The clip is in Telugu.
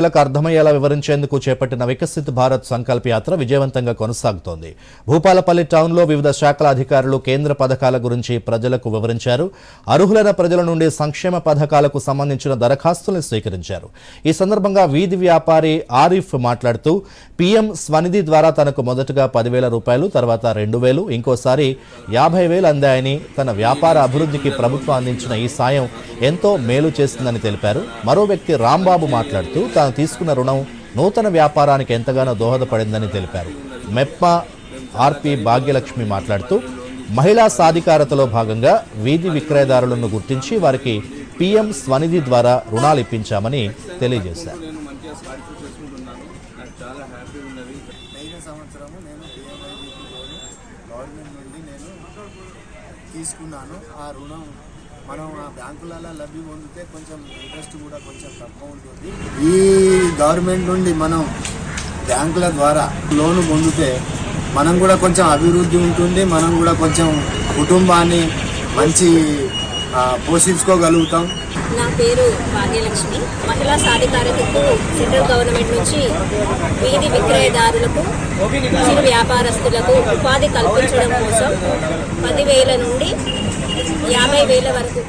ప్రజలకు అర్థమయ్యేలా వివరించేందుకు చేపట్టిన వికసిత్ భారత్ సంకల్ప యాత్ర విజయవంతంగా కొనసాగుతోంది. భూపాలపల్లి టౌన్లో వివిధ శాఖల అధికారులు కేంద్ర పథకాల గురించి ప్రజలకు వివరించారు. అర్హులైన ప్రజల నుండి సంక్షేమ పథకాలకు సంబంధించిన దరఖాస్తులను స్వీకరించారు. ఈ సందర్భంగా వీధి వ్యాపారి ఆరిఫ్ మాట్లాడుతూ పీఎం స్వనిధి ద్వారా తనకు మొదటగా పదివేల రూపాయలు తర్వాత రెండు వేలు ఇంకోసారి యాభై వేలు అందాయని తన వ్యాపార అభివృద్ధికి ప్రభుత్వం అందించిన ఈ సాయం ఎంతో మేలు చేస్తుందని తెలిపారు. మరో వ్యక్తి రాంబాబు మాట్లాడుతూ తాను తీసుకున్న రుణం నూతన వ్యాపారానికి ఎంతగానో దోహదపడిందని తెలిపారు. మెప్పా ఆర్పి భాగ్యలక్ష్మి మాట్లాడుతూ మహిళా సాధికారతలో భాగంగా వీధి విక్రయదారులను గుర్తించి వారికి పీఎం స్వనిధి ద్వారా రుణాలు ఇప్పించామని తెలియజేశారు. తీసుకున్నాను. ఆ రుణం మనం ఆ బ్యాంకులలో లబ్ధి పొందితే కొంచెం ఇంట్రెస్ట్ కూడా కొంచెం తక్కువ ఉంటుంది. ఈ గవర్నమెంట్ నుండి మనం బ్యాంకుల ద్వారా లోన్ పొందితే మనం కూడా కొంచెం అభివృద్ధి ఉంటుంది. మనం కూడా కొంచెం కుటుంబాన్ని మంచి పోషించుకోగలుగుతాం. నా పేరు భాగ్యలక్ష్మి. మహిళా సాధికారతకు సెంట్రల్ గవర్నమెంట్ నుంచి వీధి విక్రయదారులకు చిరు వ్యాపారస్తులకు ఉపాధి కల్పించడం కోసం పదివేల నుండి యాభై వేల వరకు